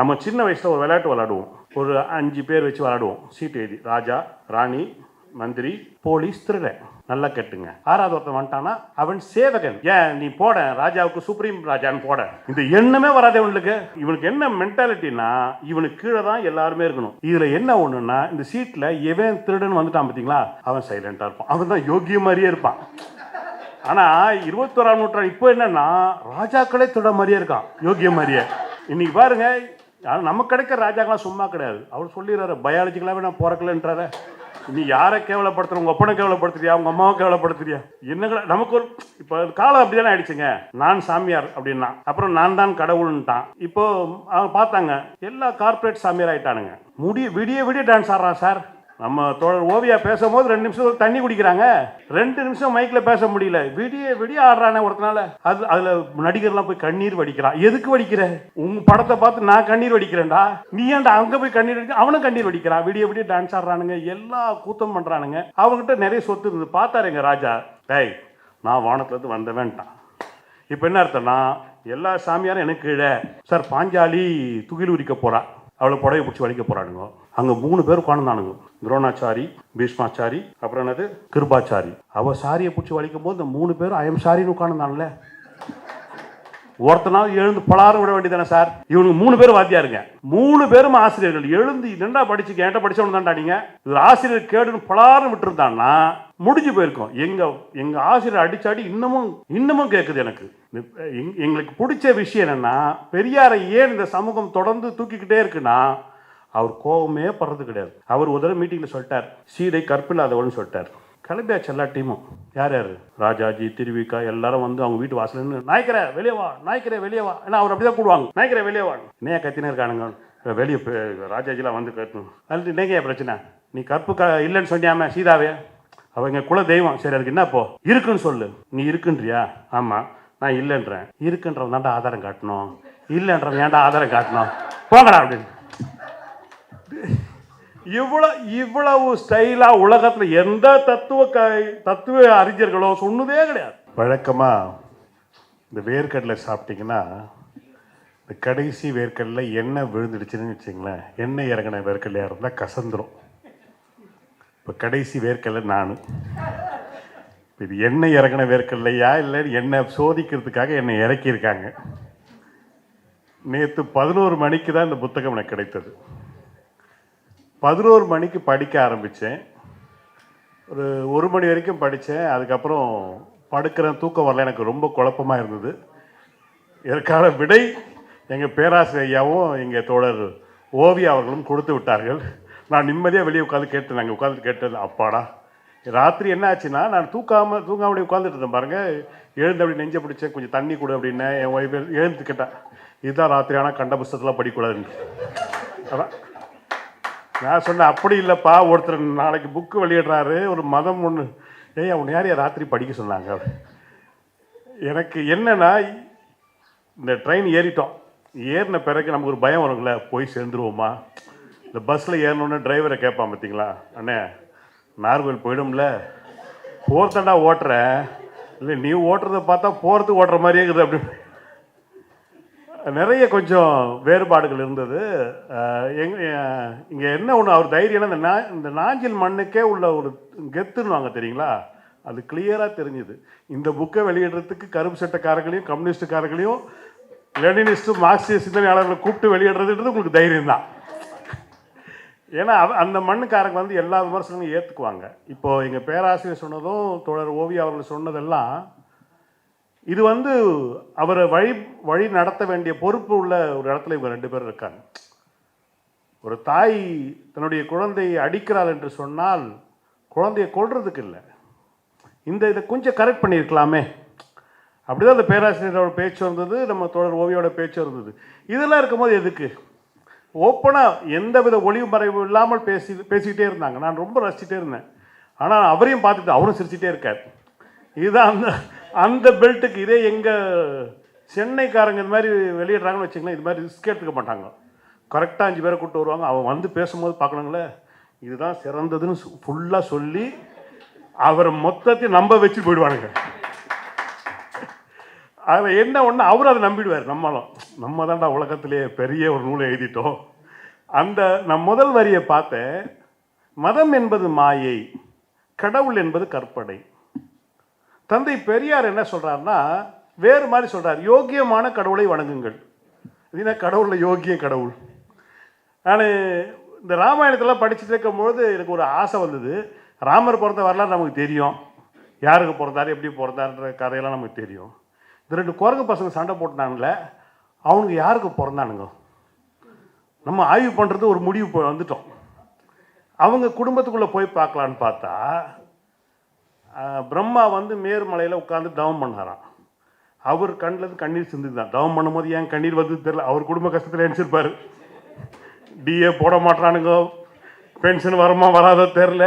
நம்ம சின்ன வயசில் ஒரு விளையாட்டு விளாடுவோம் ஒரு அஞ்சு பேர் வச்சு விளாடுவோம் சீட்டு எழுதி. ராஜா ராணி மந்திரி போலீஸ் திருடன். நல்லா கெட்டுங்க. ஆறாவது ஒருத்தன் வந்துட்டானா அவன் சேவகன். ஏன் நீ போட ராஜாவுக்கு சுப்ரீம் ராஜான்னு போட. இந்த எண்ணமே வராதே இவனுக்கு. இவனுக்கு என்ன மென்டாலிட்டினா இவனுக்கு கீழே தான் எல்லாருமே இருக்கணும். இதுல என்ன ஒண்ணுன்னா இந்த சீட்ல எவன் திருடன் வந்துட்டான் பார்த்தீங்களா அவன் சைலண்டா இருப்பான். அவன் தான் யோகிய மாதிரியே இருப்பான். ஆனா இருபத்தோராம் நூற்றாண்டு இப்போ என்னன்னா ராஜாக்களே திருட மாதிரியே இருக்கான். யோகிய மாதிரியே. இன்னைக்கு பாருங்க ஆனால் நமக்கு கிடைக்கிற ராஜாக்கெல்லாம் சும்மா கிடையாது. அவர் சொல்லிடுறாரு பயாலஜிக்கலாகவே நான் பிறக்கலன்றார. நீ யாரை கேவலப்படுத்துற? உங்கள் அப்பனை கேவலப்படுத்துறியா? உங்கள் அம்மாவை கேவலப்படுத்துறியா? என்னங்களா நமக்கு ஒரு இப்போ காலம் அப்படி தானே ஆயிடுச்சுங்க. நான் சாமியார் அப்படின்னா. அப்புறம் நான் தான் கடவுள்ன்ட்டான். இப்போ அவங்க பார்த்தாங்க எல்லா கார்ப்பரேட் சாமியார் ஆயிட்டானுங்க. முடிய விடிய விடிய டான்ஸ் ஆடுறான் சார். நம்ம தோழர் ஓவியா பேசும்போது ரெண்டு நிமிஷம் தண்ணி குடிக்கிறாங்க. ரெண்டு நிமிஷம் மைக்கில் பேச முடியல. விடிய விடிய ஆடுறானே ஒருத்தனால. அது அதில் நடிகர்லாம் போய் கண்ணீர் வடிக்கிறான் எதுக்கு வடிக்கிற? உங்க படத்தை பார்த்து நான் கண்ணீர் வடிக்கிறேன்டா. நீ ஏன்டா அங்கே போய் கண்ணீர் வடிக்க அவனும் கண்ணீர் வடிக்கிறான் விடிய விடிய டான்ஸ் ஆடுறானுங்க. எல்லா கூத்தம் பண்ணுறானுங்க அவங்ககிட்ட நிறைய சொத்து இருந்தது பார்த்தாரு எங்க ராஜா. டேய் நான் வானத்துலேருந்து வந்தவேன்ட்டான். இப்போ என்ன அர்த்தம்னா எல்லா சாமியாரும் எனக்கு கீழே. சார் பாஞ்சாலி துகில் உரிக்க போறா. அவளை புடவை பிடிச்சி வலிக்க போறானுங்க. அங்கே மூணு பேர் உட்காந்துனானுங்க துரோணாச்சாரி பீஷ்மாச்சாரி அப்புறம் என்னது? கிருபாச்சாரி. அவள் சாரியை பிடிச்சி வலிக்கும் போது இந்த மூணு பேரும் ஐயம் சாரின்னு உட்காந்துனான்ல ஒருத்தனாவது எழுந்து பலாரம் விட வேண்டியதானே சார்? இவனுக்கு மூணு பேரும் வாத்தியாருங்க. மூணு பேரும் ஆசிரியர்கள். எழுந்து என்னடா படிச்சு என்கிட்ட படிச்சவனு தான்டா நீங்க. இது ஆசிரியர் கேடுன்னு பலாரம் விட்டுருந்தான்னா முடிஞ்சு போயிருக்கோம். எங்க எங்க ஆசிரியர் அடிச்சாடி இன்னமும் இன்னமும் கேட்குது எனக்கு. எங்களுக்கு பிடிச்ச விஷயம் என்னன்னா பெரியாரை ஏன் இந்த சமூகம் தொடர்ந்து தூக்கிக்கிட்டே இருக்குன்னா அவர் கோபமே படுறது கிடையாது. அவர் ஒரு தடவை மீட்டிங்கில் சொல்லிட்டார் சீதை கற்பில்லாதவள்னு சொல்லிட்டார். கிளம்பியாச்சு எல்லா டீமும் யார் யார்? ராஜாஜி திருவிக்கா எல்லாரும் வந்து அவங்க வீட்டு வாசல் நின்னு வெளியே வா நாய்க்கிற வெளியே வா. ஏன்னா அவர் அப்படிதான் கூடுவாங்க. நாய்க்கிற வெளியே வா. என்னையா கத்தினே இருக்கானுங்க? வெளியே ராஜாஜிலாம் வந்து கட்டணும் அது என்னங்க பிரச்சனை? நீ கற்பு க இல்லைன்னு சொன்னியாம சீதாவே? அவங்க குல தெய்வம். சரி அதுக்கு என்ன போ? இருக்குன்னு சொல்லு. நீ இருக்குன்றியா? ஆமாம் நான் இல்லைன்றேன். இருக்குன்றவன் தான்டா ஆதாரம் காட்டணும். இல்லைன்றவன் ஏன்டா ஆதாரம் காட்டணும்? போங்கடா அப்படின்னு. இவ்வளோ இவ்வளவு ஸ்டைலாக உலகத்தில் எந்த தத்துவ க தத்துவ அறிஞர்களோ சொன்னதே கிடையாது. வழக்கமாக இந்த வேர்க்கடலை சாப்பிட்டீங்கன்னா இந்த கடைசி வேர்க்கடலை எண்ணெய் விழுந்துடுச்சுன்னு வச்சிங்களேன் எண்ணெய் இறங்கின வேர்க்கடலையாக இருந்தால் கசந்துடும் இப்போ கடைசி வேர்க்கடலை நான். இது எண்ணெய் இறங்கின வேர்க்கடலையா இல்லை எண்ணெய் சோதிக்கிறதுக்காக என்னை இறக்கியிருக்காங்க. நேற்று பதினோரு மணிக்கு தான் இந்த புத்தகம் எனக்கு கிடைத்தது. பதினோரு மணிக்கு படிக்க ஆரம்பித்தேன் ஒரு ஒரு மணி வரைக்கும் படித்தேன் அதுக்கப்புறம் படுக்கிறேன் தூக்கம் வரல. எனக்கு ரொம்ப குழப்பமாக இருந்தது. இதற்கான விடை எங்கள் பேராசிரியர் ஐயாவும் எங்கள் தோழர் ஓவியா அவர்களும் கொடுத்து விட்டார்கள். நான் நிம்மதியாக வெளியே உட்காந்து கேட்டேன். நாங்கள் உட்காந்து கேட்டது அப்பாடா ராத்திரி என்ன ஆச்சுன்னா நான் தூக்காமல் தூங்காமடி உட்காந்துட்டு இருந்தேன் பாருங்கள் எழுந்து அப்படி நெஞ்ச பிடிச்சேன். கொஞ்சம் தண்ணி கொடு அப்படின்னேன் என் ஒய்ஃப் எழுந்து கேட்டேன் இதுதான் ராத்திரி ஆனால் கண்ட புஸ்தத்தில் படிக்கூடாதுன்னு. அதான். நான் சொன்னேன் அப்படி இல்லைப்பா ஒருத்தர் நாளைக்கு புக்கு வெளியிடுறாரு ஒரு மதம் ஒன்று ஏய் அவன் யார் ராத்திரி படிக்க சொன்னாங்க? எனக்கு என்னென்னா இந்த ட்ரெயின் ஏறிட்டோம். ஏறின பிறகு நமக்கு ஒரு பயம் வரும்ல போய் சேர்ந்துருவோமா? இந்த பஸ்ஸில் ஏறணுன்னு டிரைவரை கேட்பான் பார்த்தீங்களா அண்ணே நார்கோயில் போயிடும்ல. போர்த்தண்டா ஓட்டுறேன். இல்லை நீ ஓட்டுறதை பார்த்தா போகிறதுக்கு ஓட்டுற மாதிரியே இருக்குது அப்படின்னு. நிறைய கொஞ்சம் வேறுபாடுகள் இருந்தது. எங் இங்கே என்ன ஒன்று அவர் தைரியம்னா இந்த நா இந்த நாஞ்சில் மண்ணுக்கே உள்ள ஒரு கெத்துன்னுவாங்க தெரியுங்களா? அது கிளியராக தெரிஞ்சுது. இந்த புக்கை வெளியிடுறதுக்கு கருப்பு சட்டக்காரர்களையும் கம்யூனிஸ்டுக்காரர்களையும் லெனினிஸ்ட் மார்க்சிய சிந்தனையாளர்களை கூப்பிட்டு வெளியிடுறதுன்றது உங்களுக்கு தைரியம் தான் ஏன்னா அந்த மண்ணுக்காரங்க வந்து எல்லா விமர்சனங்களும் ஏற்றுக்குவாங்க இப்போ எங்கள் பேராசிரியர் சொன்னதும் தோழர் ஓவியா அவர்கள் சொன்னதெல்லாம் இது வந்து அவரை வழி வழி நடத்த வேண்டிய பொறுப்பு உள்ள ஒரு இடத்துல இவங்க ரெண்டு பேரும் இருக்காங்க. ஒரு தாய் தன்னுடைய குழந்தையை அடிக்கிறாள் என்று சொன்னால் குழந்தையை கொல்றதுக்கு இல்லை. இந்த இதை கொஞ்சம் கரெக்ட் பண்ணியிருக்கலாமே. அப்படிதான் அந்த பேராசிரியரோட பேச்சு இருந்தது நம்ம தொடர் ஓவியோட பேச்சு இருந்தது இதெல்லாம் இருக்கும்போது எதுக்கு? ஓப்பனாக எந்தவித ஒளிவு மறைவு இல்லாமல் பேசி பேசிக்கிட்டே இருந்தாங்க. நான் ரொம்ப ரசிச்சுட்டே இருந்தேன். ஆனால் அவரையும் பார்த்துட்டு அவரும் சிரிச்சிட்டே இருக்கார். இதுதான் அந்த அந்த பெல்ட்டுக்கு இதே எங்கள் சென்னைக்காரங்க இந்த மாதிரி வெளியிடுறாங்கன்னு வச்சுங்களேன் இது மாதிரி ரிஸ்க் எடுத்துக்க மாட்டாங்க. கரெக்டாக அஞ்சு பேரை கூப்பிட்டு வருவாங்க. அவன் வந்து பேசும்போது பார்க்கணுங்களே இதுதான் சிறந்ததுன்னு ஃபுல்லாக சொல்லி அவரை மொத்தத்தையும் நம்ப வச்சு போயிடுவானுங்க. அதில் என்ன ஒன்று அவர் அதை நம்பிடுவார். நம்மளும் நம்ம தான்டா உலகத்திலேயே பெரிய ஒரு நூலை எழுதிட்டோம். அந்த நான் முதல் வரியை பார்த்தேன். மதம் என்பது மாயை கடவுள் என்பது கற்பனை. தந்தை பெரியார் என்ன சொல்கிறாருன்னா வேறு மாதிரி சொல்கிறார் யோக்கியமான கடவுளை வணங்குங்கள். இதுனா கடவுளில் யோக்கிய கடவுள்? நான் இந்த ராமாயணத்தெல்லாம் படிச்சுட்டு இருக்கும்பொழுது எனக்கு ஒரு ஆசை வந்தது. ராமர் பிறந்த வரலாறு நமக்கு தெரியும். யாருக்கு பிறந்தாரு எப்படி பிறந்தாருன்ற கதையெல்லாம் நமக்கு தெரியும். இந்த ரெண்டு குரங்கு பசங்க சண்டை போட்டானுங்கள அவனுக்கு யாருக்கு பிறந்தானுங்க? நம்ம ஆய்வு பண்ணுறது ஒரு முடிவு வந்துட்டோம். அவங்க குடும்பத்துக்குள்ளே போய் பார்க்கலான்னு பார்த்தா பிரம்மா வந்து மேருமலையில் உட்காந்து தவம் பண்ணாராம். அவர் கண்ணில் கண்ணீர் கண்ணீர் சிந்துதான் தவம் பண்ணும்போது ஏன் கண்ணீர் வந்து தெரில அவர் குடும்ப கஷ்டத்தில் நினச்சிருப்பார். டிஏ போட மாட்டானுங்க. பென்ஷன் வருமா வராதோ தெரில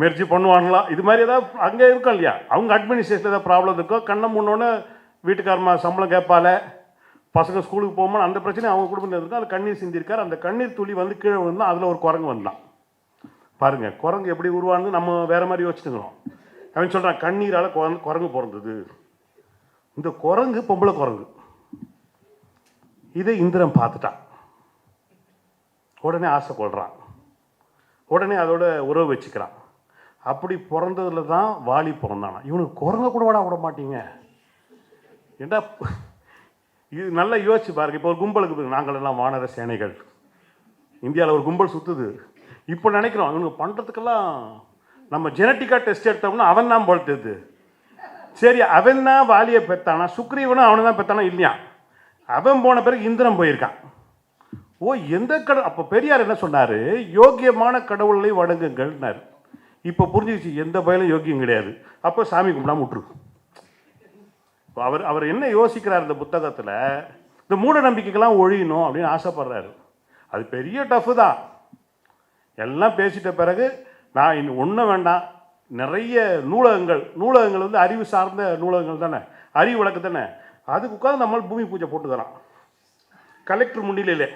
முயற்சி பண்ணுவாங்களா இது மாதிரி ஏதாவது அங்கே இருக்கும் இல்லையா? அவங்க அட்மினிஸ்ட்ரேஷன் ஏதாவது ப்ராப்ளம் இருக்கோ கண்ணை முன்னோன்னு வீட்டுக்காரமா சம்பளம் கேட்பால பசங்க ஸ்கூலுக்கு போகும்போது அந்த பிரச்சனை அவங்க குடும்பத்தில் இருக்கும் அது கண்ணீர் சிந்திருக்கார். அந்த கண்ணீர் துளி வந்து கீழே விழுந்தா அதில் ஒரு குரங்கு வந்தான். பாருங்க குரங்கு எப்படி உருவானது நம்ம வேற மாதிரி யோசிச்சுக்கிறோம். அவன் சொல்றான் கண்ணீரால குரங்கு குரங்கு பிறந்தது. இந்த குரங்கு பொம்பளை குரங்கு. இதை இந்திரன் பார்த்துட்டான். உடனே ஆசை கொள்றான் உடனே அதோட உறவு வச்சுக்கிறான். அப்படி பிறந்ததுல தான் வாலி பிறந்தானா இவனுக்கு குரங்க கூட விட விட மாட்டீங்க. ஏண்டா இது நல்லா யோசிச்சு பாருங்க. இப்போ ஒரு கும்பலுக்கு நாங்கள் எல்லாம் வானர சேனைகள். இந்தியாவில் ஒரு கும்பல் சுற்றுது இப்போ நினைக்கிறோம் இவனுக்கு பண்ணுறதுக்கெல்லாம் நம்ம ஜெனட்டிக்காக டெஸ்ட் எடுத்தோம்னா அவன் தான் பொழுத்தது சரி அவன் தான் வாலியை பெற்றானா சுக்ரீவனும் அவனை தான் பெற்றானா இல்லையா? அவன் போன பிறகு இந்திரன் போயிருக்கான். ஓ எந்த கடவுள் அப்போ பெரியார் என்ன சொன்னார்? யோக்கியமான கடவுளை வணங்குங்கள்னார். இப்போ புரிஞ்சிச்சு எந்த பயலும் யோக்கியம் கிடையாது. அப்போ சாமி கும்பிடாம விட்டுரு. அவர் அவர் என்ன யோசிக்கிறார் இந்த புத்தகத்தில்? இந்த மூட நம்பிக்கைக்கெல்லாம் ஒழியணும் அப்படின்னு ஆசைப்படுறாரு. அது பெரிய டஃப்பு தான். எல்லாம் பேசிட்ட பிறகு நான் இன்னும் ஒன்றும் வேண்டாம். நிறைய நூலகங்கள் நூலகங்கள் வந்து அறிவு சார்ந்த நூலகங்கள் தானே? அறிவு வழக்கு தானே? அதுக்கு உட்காந்து நம்ம பூமி பூஜை போட்டுக்கலாம் கலெக்டர் முன்னிலையிலே.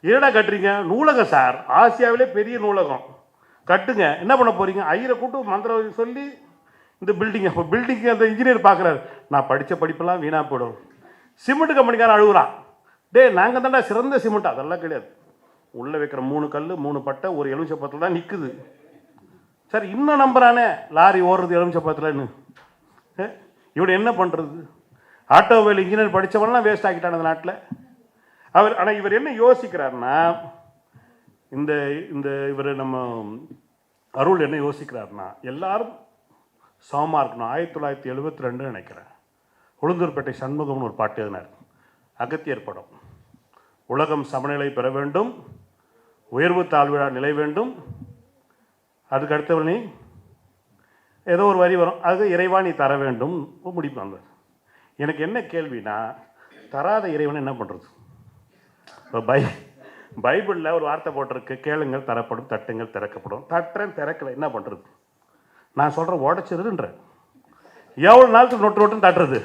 என்னடா கட்டுறீங்க? நூலகம் சார். ஆசியாவிலே பெரிய நூலகம். கட்டுங்க. என்ன பண்ண போகிறீங்க ஐயரை கூட்டு மந்திரம் சொல்லி இந்த பில்டிங் அப்போ பில்டிங்கு அந்த இன்ஜினியர் பார்க்குறாரு நான் படித்த படிப்பெல்லாம் வீணாக போயிடும். சிமெண்ட் கம்பெனிக்காரன் அழுகுறான். டேய் நாங்கள் தான்டா சிறந்த சிமெண்ட். அதெல்லாம் கிடையாது. உள்ளே வைக்கிற மூணு கல் மூணு பட்டை ஒரு எலுமிச்சப்பத்தில் தான் நிற்குது சார் இன்னும் நம்புறானே லாரி ஓடுறது எலுமிச்சப்பத்தில்னு இவன் என்ன பண்ணுறது ஆட்டோமொபைல் இன்ஜினியர் படித்தவன்லாம் வேஸ்ட் ஆகிட்டான் அந்த நாட்டில். அவர் ஆனால் இவர் என்ன யோசிக்கிறாருன்னா இந்த இந்த இவர் நம்ம அருள் என்ன யோசிக்கிறாருன்னா எல்லாரும் சமமாக இருக்கணும். ஆயிரத்தி தொள்ளாயிரத்தி எழுபத்தி ரெண்டு நினைக்கிறேன். உளுந்தூர்பேட்டை சண்முகம்னு ஒரு பாட்டு எதுனார் அகத்தியர் படம். உலகம் சமநிலை பெற வேண்டும். உயர்வு தாழ்விழா நிலை வேண்டும். அதுக்கு அடுத்தவனே ஏதோ ஒரு வரி வரும். அது இறைவா நீ தர வேண்டும். முடிப்பாங்க. எனக்கு என்ன கேள்வினா தராத இறைவனை என்ன பண்ணுறது இப்போ பை பைபிளில் ஒரு வார்த்தை போட்டிருக்கு. கேளுங்கள் தரப்படும் தட்டுங்கள் திறக்கப்படும். தட்டுறேன் திறக்கல. என்ன பண்ணுறது நான் சொல்கிறேன் உடச்சிருன்றேன் எவ்வளோ நாளுக்கு நொட்டு நொட்டுன்னு தட்டுறது?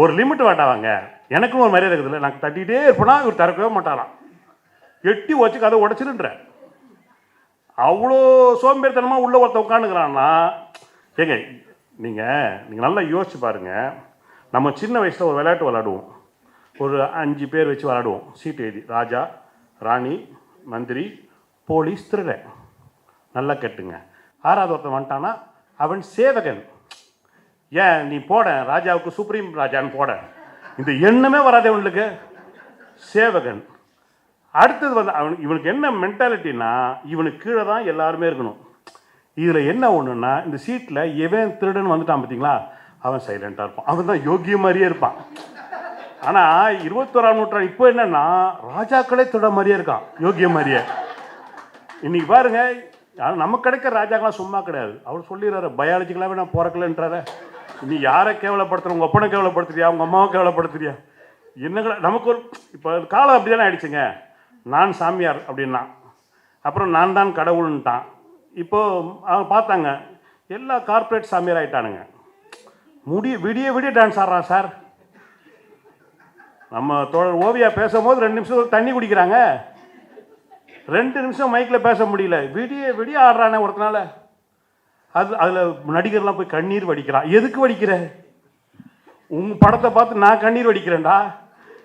ஒரு லிமிட் வேண்டாவாங்க எனக்கும் ஒரு மரியாதை இருக்குதுல்ல நான் தட்டிகிட்டே இருப்பேனா? இவர் திறக்கவே மாட்டாராம். எட்டி வச்சு கதை உடச்சிருன்ற. அவ்வளோ சோம்பேறித்தனமாக உள்ள ஒருத்த உட்காந்துக்கிறான்னா ஏங்க நீங்கள் நீங்கள் நல்லா யோசிச்சு பாருங்கள் நம்ம சின்ன வயசில் ஒரு விளையாட்டு விளாடுவோம் ஒரு அஞ்சு பேர் வச்சு விளாடுவோம் சீட்டு எழுதி ராஜா ராணி மந்திரி போலீஸ் திருட நல்லா கேட்டுங்க. ஆறாவது ஒருத்தன் வந்துட்டானா அவன் சேவகன். ஏன் நீ போட ராஜாவுக்கு சுப்ரீம் ராஜான்னு போட. இந்த எண்ணமே வராதே உங்களுக்கு. சேவகன். அடுத்தது வந்து அவனுக்கு இவனுக்கு என்ன மென்டாலிட்டினா இவனுக்கு கீழே தான் எல்லாருமே இருக்கணும். இதில் என்ன ஒன்றுன்னா இந்த சீட்டில் எவன் திருடன் வந்துட்டான் பார்த்தீங்களா அவன் சைலண்ட்டாக இருப்பான். அவன் தான் யோகிய மாதிரியே இருப்பான். ஆனால் இருபத்தோராம் நூற்றாண்டு இப்போ என்னன்னா ராஜாக்களே திருட மாதிரியே இருக்கான் யோகிய மாதிரியே. இன்னைக்கு பாருங்க ஆனால் நமக்கு கிடைக்கிற ராஜாக்கெலாம் சும்மா கிடையாது. அவர் சொல்லிடுறாரு பயாலஜிக்கலாகவே நான் பிறக்கலன்றாரு. நீ யாரை கேவலப்படுத்துற? உங்கள் அப்பனை கேவலப்படுத்துறியா? உங்கள் அம்மாவை கேவலப்படுத்துறியா? என்னங்களா நமக்கு ஒரு இப்போ காலம் அப்படி தானே ஆயிடுச்சுங்க. நான் சாமியார் அப்படின்னா. அப்புறம் நான் தான் கடவுள்ன்ட்டான். இப்போது அவங்க பார்த்தாங்க எல்லா கார்ப்பரேட் சாமியார் ஆகிட்டானுங்க முடிய விடிய விடிய டான்ஸ் ஆடுறான் சார். நம்ம தோழர் ஓவியா பேசும்போது ரெண்டு நிமிஷம் தண்ணி குடிக்கிறாங்க. ரெண்டு நிமிஷம் மைக்கில் பேச முடியல. விடிய விடிய ஆடுறானே ஒருத்தனால. அது அதில் நடிகர்லாம் போய் கண்ணீர் வடிக்கிறான். எதுக்கு வடிக்கிற? உங்கள் படத்தை பார்த்து நான் கண்ணீர் வடிக்கிறேன்டா.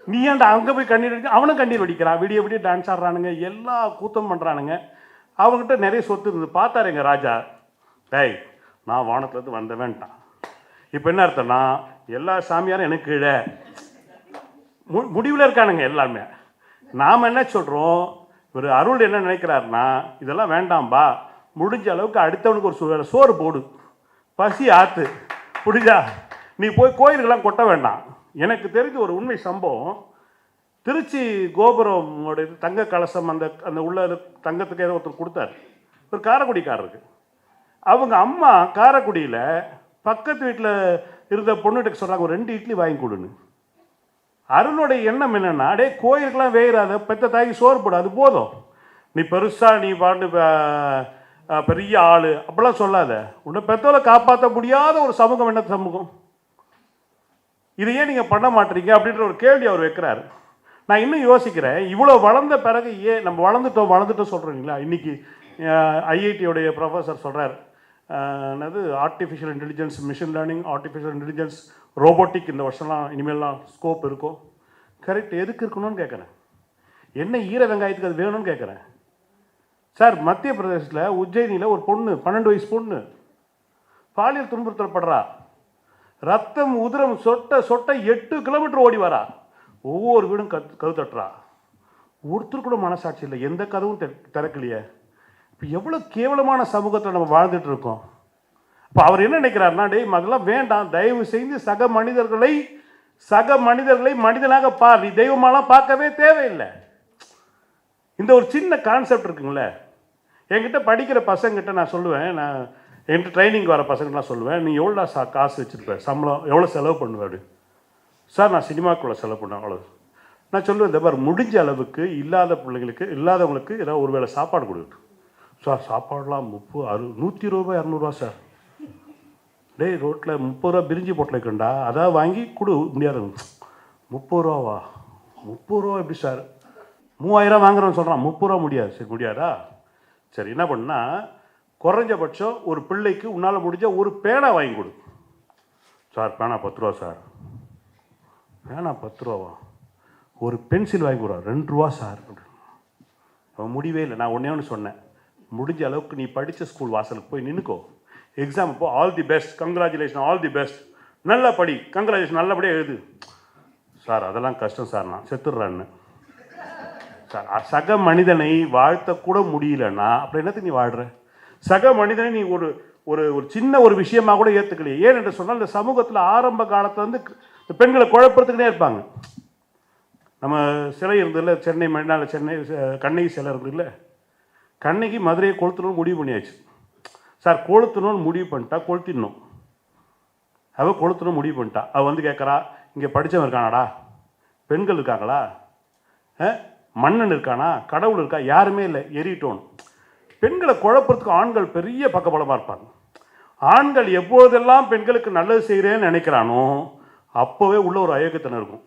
நீ ஏன்டா அங்கே போய் கண்ணீர் வடிக்க அவனும் கண்ணீர் வடிக்கிறான். விடிய விடிய டான்ஸ் ஆடுறானுங்க. எல்லா கூத்தம் பண்ணுறானுங்க அவங்ககிட்ட நிறைய சொத்து இருந்து பார்த்தாரு எங்கள் ராஜா. டேய் நான் வானத்துலேருந்து வந்தவேன்ட்டான். இப்போ என்ன அர்த்தம்னா எல்லா சாமியாரும் எனக்கு கீழே. மு முடிவில் இருக்கானுங்க எல்லாமே நாம் என்ன சொல்கிறோம் ஒரு அருள் என்ன நினைக்கிறாருன்னா இதெல்லாம் வேண்டாம்பா. முடிஞ்ச அளவுக்கு அடுத்தவனுக்கு ஒரு சோ- சோறு போடு. பசி ஆற்று புரிஞ்சா நீ போய் கோயிலுக்கெல்லாம் கொட்ட வேண்டாம். எனக்கு தெரிஞ்ச ஒரு உண்மை சம்பவம். திருச்சி கோபுரம் தங்க கலசம் அந்த அந்த உள்ள தங்கத்துக்கு ஏதோ ஒருத்தர் கொடுத்தாரு. ஒரு காரைக்குடிக்காரருக்கு. அவங்க அம்மா காரைக்குடியில் பக்கத்து வீட்டில் இருந்த பொண்ணுகிட்ட சொல்கிறாங்க ஒரு ரெண்டு இட்லி வாங்கி கொடுன்னு. அருளுடைய எண்ணம் என்னென்னா அடே கோயிலுக்கெல்லாம் வேயிறாத பெத்த தாய்க்கு சோறு போடு அது போதும். நீ பெருசாக நீ பாட்டு பெரிய ஆள். அப்படிலாம் சொல்லாத. உன்னை பெத்தவளை காப்பாற்ற முடியாத ஒரு சமூகம் என்ன சமூகம்? இதை ஏன் நீங்கள் பண்ண மாட்டீங்க அப்படின்ற ஒரு கேள்வி அவர் வைக்கிறாரு. நான் இன்னும் யோசிக்கிறேன் இவ்வளோ வளர்ந்த பிறகு ஏன் நம்ம வளர்ந்துட்டோம் வளர்ந்துட்டோம் சொல்கிறீங்களா இன்றைக்கி ஐஐடியோடைய ப்ரொஃபஸர் சொல்கிறார் என்னது artificial intelligence machine learning artificial intelligence robotic இந்த வருஷம்லாம் இனிமேல்லாம் ஸ்கோப் இருக்கும் கரெக்ட் எதுக்கு இருக்கணும்னு கேட்குறேன். என்ன ஈர வெங்காயத்துக்கு அது வேணும்னு கேட்குறேன். சார் மத்திய பிரதேசத்தில் உஜ்ஜயினியில் ஒரு பொண்ணு பன்னெண்டு வயசு பொண்ணு. பாலியல் துன்புறுத்தப்படுறா ரத்தம் உதிரம் சொட்ட சொட்ட எட்டு கிலோமீட்டர் ஓடி வரா. ஒவ்வொரு வீடும் கத் கது தட்டுறா. ஒருத்தர் கூட மனசாட்சி இல்லை. எந்த கதவும் திறக்கலையே. இப்போ எவ்வளோ கேவலமான சமூகத்தில் நம்ம வாழ்ந்துட்டு இருக்கோம். இப்போ அவர் என்ன நினைக்கிறாருன்னா டேய் அதெல்லாம் வேண்டாம். தயவு செய்து சக மனிதர்களை சக மனிதர்களை மனிதனாக பார் நீ தெய்வமாலாம் பார்க்கவே தேவையில்லை. இந்த ஒரு சின்ன கான்செப்ட் இருக்குங்களே. என்கிட்ட படிக்கிற பசங்கிட்ட நான் சொல்லுவேன். நான் என்கிட்ட ட்ரைனிங் வர பசங்கள்லாம் சொல்லுவேன் நீ எவ்வளோ சா காசு வச்சுருப்ப? சம்பளம் எவ்வளோ செலவு பண்ணுவேன் அப்படி. சார் நான் சினிமாக்குள்ளே செலவு பண்ணேன் அவ்வளோ நான் சொல்லுவேன் இந்த மாதிரி முடிஞ்ச அளவுக்கு இல்லாத பிள்ளைங்களுக்கு இல்லாதவங்களுக்கு ஏதாவது ஒரு வேளை சாப்பாடு கொடு சார் சாப்பாடுலாம் முப்பது அறு நூற்றி ரூபாய் இரநூறுவா சார். டேய் ரோட்டில் முப்பது ரூபா பிரிஞ்சு போட்டில் இருக்குண்டா அதான் வாங்கி கொடு முடியாது முப்பது ரூபாவா? முப்பது ரூபா எப்படி சார்? மூவாயிரம் வாங்குறோன்னு சொல்கிறான் முப்பது ரூபா முடியாது. சரி முடியாதா? சரி என்ன பண்ணால் குறைஞ்சபட்சம் ஒரு பிள்ளைக்கு உன்னால் முடிஞ்ச ஒரு பேனா வாங்கி கொடு. சார் பேனா பத்து ரூபா சார். பேனா பத்து ரூபாவா? ஒரு பென்சில் வாங்கி கொடுவா ரெண்டு ரூபா சார். அவன் முடிவே இல்லை. நான் ஒன்றே ஒன்று சொன்னேன். முடிஞ்ச அளவுக்கு நீ படித்த ஸ்கூல் வாசலுக்கு போய் நின்னுக்கோ. எக்ஸாம் இப்போ all the best congratulation all the best நல்லா படி. கங்க்ராச்சுலேஷன் நல்லபடியாக எழுது. சார் அதெல்லாம் கஷ்டம் சார். நான் செத்துடுறேன்னு. சார் சக மனிதனை வாழ்த்தக்கூட முடியலன்னா அப்புறம் என்னத்துக்கு நீ வாழ்கிற சக மனிதனை நீ ஒரு ஒரு ஒரு சின்ன ஒரு விஷயமாக கூட ஏற்றுக்கலையே ஏன் என்று சொன்னால் இந்த சமூகத்தில் ஆரம்ப காலத்தில் வந்து இந்த பெண்களை குழப்பத்துக்குனே இருப்பாங்க. நம்ம சிலை இருந்ததில்ல சென்னை மறுநாள் சென்னை கண்ணகி சிலை இருந்ததில்ல கண்ணகி மதுரையை கொளுத்தணும்னு முடிவு பண்ணியாச்சு. சார் கொளுத்தணும்னு முடிவு பண்ணிட்டா கொளுத்திடணும். அவள் கொளுத்தணும் முடிவு பண்ணிட்டா. அவள் வந்து கேட்குறா இங்கே படித்தவன் இருக்கானாடா? பெண்கள் இருக்காங்களா? மன்னன் இருக்கானா? கடவுள் இருக்கா? யாருமே இல்லை. எரிட்டோம் பெண்களை குழப்பறதுக்கு ஆண்கள் பெரிய பக்கபலமாக இருப்பாங்க. ஆண்கள் எப்பொழுதெல்லாம் பெண்களுக்கு நல்லது செய்கிறேன்னு நினைக்கிறானோ அப்போவே உள்ள ஒரு அயோக்கியத்தனம் இருக்கும்.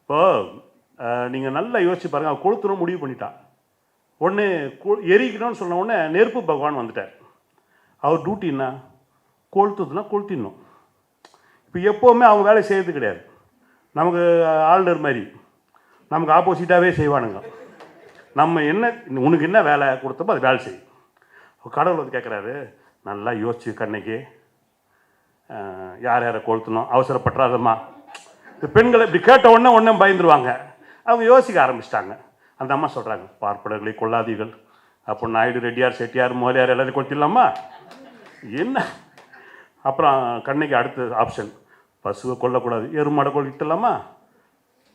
இப்போ நீங்கள் நல்லா யோசிச்சு பாருங்கள் அவள் கொளுத்துணும் முடிவு பண்ணிட்டான் ஒன்று எரிக்கணும்னு சொன்ன உடனே நெருப்பு பகவான் வந்துட்டார். அவர் டியூட்டி என்ன? கொளுத்துதுன்னா கொளுத்திடணும். இப்போ எப்போவுமே அவங்க வேலை செய்யறது கிடையாது. நமக்கு ஆளுநர் மாதிரி. நமக்கு ஆப்போசிட்டாகவே செய்வானுங்க. நம்ம என்ன உனக்கு என்ன வேலை கொடுத்தப்போ அது வேலை செய்யும். கடவுள் வந்து கேட்குறாரு நல்லா யோசிச்சு கண்ணைக்கு யார் யாரை கொளுத்தணும்? அவசரப்பட்டுறாதம்மா. இந்த பெண்களை இப்படி கேட்ட உடனே உடனே பயந்துருவாங்க. அவங்க யோசிக்க ஆரம்பிச்சிட்டாங்க. அந்த அம்மா சொல்கிறாங்க பார்ப்பனர்களை கொள்ளாதீர்கள். அப்போ நாயுடு ரெட்டியார் செட்டியார் முதலியார் எல்லாரையும் கொளுத்திடலாமா? என்ன? அப்புறம் கண்ணைக்கு அடுத்த ஆப்ஷன் பசுவை கொல்லக்கூடாது. எருமாடை கொளுத்திடலாமா?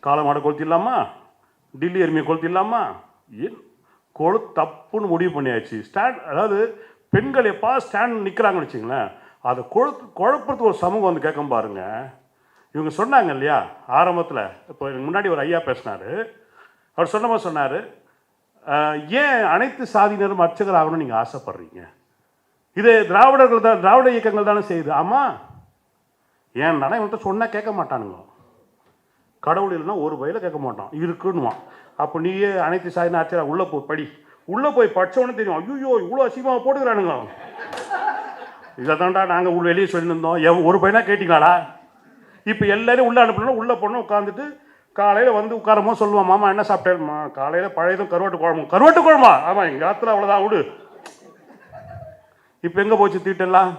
காளை மாடை கொளுத்திடலாமா? டில்லி எருமையை கொளுத்திடலாமா? கொழு தப்புன்னு முடிவு பண்ணியாச்சு. ஸ்டாண்ட் அதாவது பெண்கள் எப்பா ஸ்டாண்ட் நிற்கிறாங்கன்னு வச்சுங்களேன் அதை கொழு குழப்பத்துக்கு ஒரு சமூகம் வந்து கேட்கும் பாருங்க. இவங்க சொன்னாங்க இல்லையா ஆரம்பத்தில் இப்போ எனக்கு முன்னாடி ஒரு ஐயா பேசினார். அவர் சொன்னமா சொன்னார் ஏன் அனைத்து சாதியினரும் அர்ச்சகர் ஆகணும்னு நீங்கள் ஆசைப்படுறீங்க? இது திராவிடர்கள் தான் திராவிட இயக்கங்கள் தானே செய்யுது. ஆமாம் ஏன் தானே இவன்கிட்ட சொன்னால் கேட்க மாட்டானுங்க. கடவுள் இல்லைன்னா ஒரு வயல கேட்க மாட்டான். இருக்குன்னுவான். அப்போ நீயே அனைத்து சாதின ஆச்சரியம் உள்ளே போய் படி. உள்ளே போய் படித்தவொடனே தெரியும் ஐயோ இவ்வளோ அசிங்கமாக போட்டுக்கிறானுங்க. இதை தான்டா நாங்கள் உள்ள வெளியே சொல்லியிருந்தோம். எவ் ஒரு பையனா கேட்டிங்களாடா? இப்போ எல்லோரும் உள்ளே அனுப்பணும் உள்ளே போனோம் உட்காந்துட்டு காலையில் வந்து உட்காரமோ சொல்லுவான் மாமா என்ன சாப்பிட்டேன்மா காலையில் பழையதும் கருவாட்டு குழம்பு. கருவாட்டு குழம்பா? ஆமாம் எங்கள் காலத்தில் அவ்வளோதான் விடு. இப்போ எங்கே போச்சு தீட்டெல்லாம்?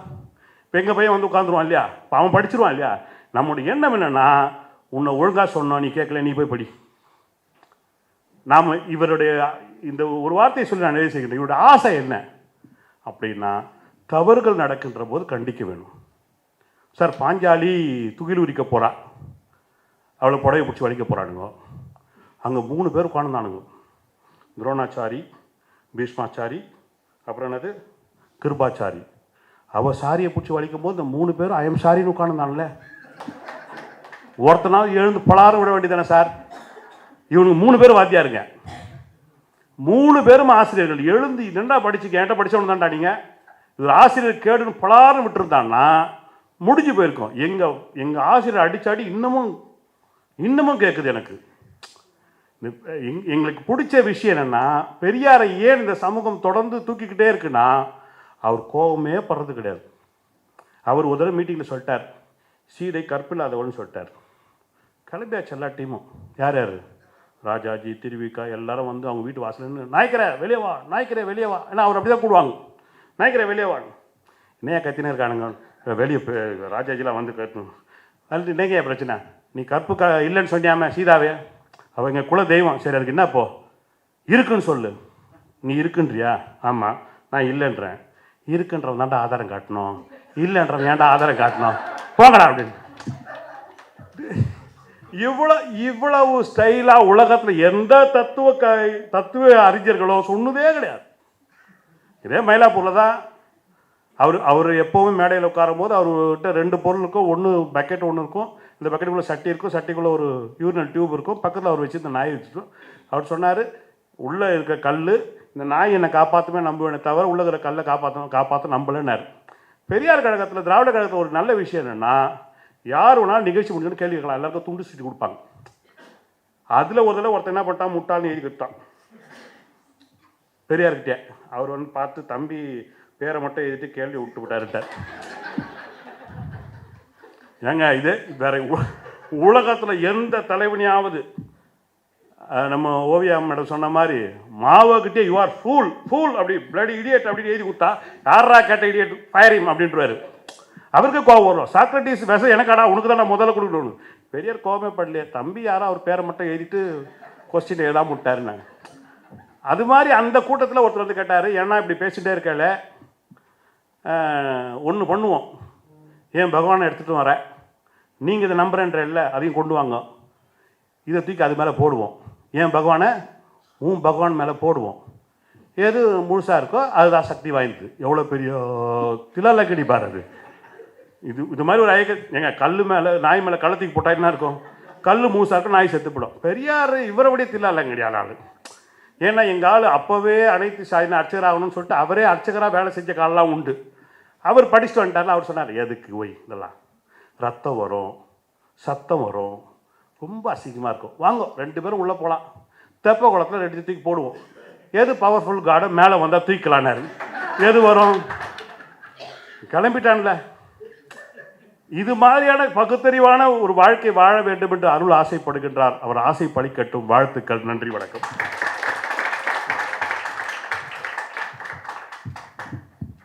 இப்போ எங்கள் பையன் வந்து உட்காந்துருவான் இல்லையா? அவன் படிச்சிருவான் இல்லையா? நம்முடைய எண்ணம் என்னென்னா உன்னை ஒழுங்காக சொன்னோம் நீ கேட்கல நீ போய் படி. நாம் இவருடைய இந்த ஒரு வார்த்தையை சொல்லி நான் நிறைவு செய்கிறேன். இவருடைய ஆசை என்ன? அப்படின்னா தவறுகள் நடக்கின்ற போது கண்டிக்க வேணும். சார் பாஞ்சாலி துகில் உரிக்க போகிறா அவளை புடவை பிடிச்சி வலிக்க போகிறானுங்க அங்கே மூணு பேர் உட்காந்துருந்தானுங்க துரோணாச்சாரி பீஷ்மாச்சாரி அப்புறம் என்னது? கிருபாச்சாரி. அவள் சாரியை பிடிச்சி வலிக்கும் போது இந்த மூணு பேரும் ஐயம் சாரின்னு உட்காந்துருந்தான்ல ஒருத்தனாவது எழுந்து பலாரம் விட வேண்டியதானே சார்? இவனுக்கு மூணு பேர் வாத்தியாருங்க. மூணு பேரும் ஆசிரியர்கள். எழுந்து என்னடா படிச்சு என்கிட்ட படித்தவனு தான்டா நீங்கள் இது ஆசிரியர் கேடுன்னு பலாரம் விட்டுருந்தான்னா முடிஞ்சு போயிருக்கோம். எங்கள் எங்கள் ஆசிரியர் அடிச்சாடி இன்னமும் இன்னமும் கேட்குது எனக்கு. எங்- எங்களுக்கு பிடிச்ச விஷயம் என்னென்னா பெரியாரை ஏன் இந்த சமூகம் தொடர்ந்து தூக்கிக்கிட்டே இருக்குன்னா அவர் கோபமே படுறது கிடையாது. அவர் ஒரு தடவை மீட்டிங்கில் சொல்லிட்டார். சீதை கற்பில்லாதவள்னு சொல்லிட்டார். கிளம்பியாச்சு எல்லா டீமும் யார் யார்? ராஜாஜி திருவிக்கா எல்லாரும் வந்து அவங்க வீட்டு வாசல் நாய்க்கிற வெளியே வா நாய்க்கிற வெளியே வா. ஏன்னா அவர் அப்படி தான் கூடுவாங்க. நாய்க்கிற வெளியே வா. என்னையா கத்தினே இருக்கானுங்க? வெளியே ராஜாஜிலாம் வந்து கட்டணும் அது என்னங்க பிரச்சனை? நீ கற்பு க இல்லைன்னு சொன்னியாம சீதாவே? அவங்க குல தெய்வம். சரி அதுக்கு என்னப்போ இருக்குன்னு சொல்லு. நீ இருக்குன்றியா? ஆமாம் நான் இல்லைன்றேன். இருக்குன்றவன் தான்டா ஆதாரம் காட்டணும். இல்லைன்றவன் ஏன்டா ஆதாரம் காட்டணும்? போங்கடா அப்படின்னு. இவ்வளோ இவ்வளவு ஸ்டைலாக உலகத்தில் எந்த தத்துவ க தத்துவ அறிஞர்களோ சொன்னதே கிடையாது. இதே மயிலாப்பூரில் தான் அவர் அவர் எப்போவும் மேடையில் உட்காரும்போது அவர்கிட்ட ரெண்டு பொருள் இருக்கும். ஒன்று பக்கெட் ஒன்று இருக்கும். இந்த பக்கெட்டுக்குள்ளே சட்டி இருக்கும். சட்டிக்குள்ளே ஒரு யூரினல் டியூப் இருக்கும். பக்கத்தில் அவர் வச்சு இந்த நாய் வச்சுருக்கும். அவர் சொன்னார் உள்ளே இருக்க கல் இந்த நாய் என்னை காப்பாற்றுமே நம்புவேனே தவிர உள்ளே இருக்கிற கல்லை காப்பாற்றணும் காப்பாற்ற நம்பலைன்னாரு. பெரியார் கழகத்தில் திராவிட கழகத்தில் ஒரு நல்ல விஷயம் என்னென்னா யார் வேணாலும் நிகழ்ச்சி முடிஞ்சோன்னு கேள்வி கேட்கலாம். எல்லாருக்கும் துண்டு சீட்டு கொடுப்பாங்க. அதில் ஒரு தடவை ஒருத்தன் என்ன பண்ணிட்டான்? முட்டாள்னு எழுதி கொடுத்தான். பெரியார்கிட்டே. அவர் வந்து பார்த்து தம்பி பேரை மட்டும் எழுதிட்டு கேள்வி விட்டு விட்டாருட்டார் ஏங்க இது வேற உலகத்தில் எந்த தலைவனியாவது நம்ம ஓவியா மேடம் சொன்ன மாதிரி மாவோக்கிட்டே யூ ஆர் ஃபூல் ஃபூல் அப்படி பிளடி இடியட் அப்படின்னு எழுதி கொடுத்தா யாரா கேட்ட இடியட் ஃபயரிங் அப்படின்றாரு அவருக்கு கோவம் வரும். சாக்ரட்டிஸ் விஷம் எனக்காடா உனக்கு தான் நான் முதல்ல கொடுக்கணும் பெரியார் கோவமே படலையே. தம்பி யாரோ அவர் பேரை மட்டும் எழுதிட்டு கொஸ்டின் எழுதாம நாங்கள் அது மாதிரி அந்த கூட்டத்தில் ஒருத்தர் வந்து கேட்டார் ஏன்னா இப்படி பேசிகிட்டே இருக்கல ஒன்று பண்ணுவோம். ஏன் பகவானை எடுத்துகிட்டு வரேன் நீங்கள் இதை நம்புறேன்ற இல்லை அதையும் கொண்டு வாங்க. இதை தூக்கி அது மேலே போடுவோம். ஏன் பகவானை? உன் பகவான் மேலே போடுவோம். எது முழுசாக இருக்கோ அதுதான் சக்தி வாய்ந்தது. எவ்வளோ பெரிய திலலக்கடி பாரு அது. இது இது மாதிரி ஒரு ஐயக்க ஏங்க கல் மேலே நாய் மேலே கள்ளத்துக்கு போட்டா என்ன இருக்கும்? கல் மூசாக இருக்கும் நாய் செத்துப்படும் பெரியார் இவரை விட தில்லாலங்கடியான ஆள் ஏன்னா எங்கள் ஆள் அப்போவே அனைத்து சாயின அர்ச்சகராகணும்னு சொல்லிட்டு அவரே அர்ச்சகராக வேலை செஞ்ச காலம்லாம் உண்டு. அவர் படிச்சுட்டு வந்துட்டார்ல அவர் சொன்னார் எதுக்கு ஒய் இதெல்லாம்? ரத்தம் வரும் சத்தம் வரும் ரொம்ப அசிங்கமாக இருக்கும். வாங்க ரெண்டு பேரும் உள்ளே போகலாம் தெப்ப குளத்தில் ரெண்டு தூக்கி போடுவோம். எது பவர்ஃபுல் கார்டு மேலே வந்தால் தூக்கலான்னாரு எது வரும்? கிளம்பிட்டான்ல. இது மாதிரியான பகுத்தறிவான ஒரு வாழ்க்கை வாழ வேண்டும் என்று அருள் ஆசைப்படுகின்றார். அவர் ஆசை பழிக்கட்டும் வாழ்த்துக்கள். நன்றி வணக்கம்.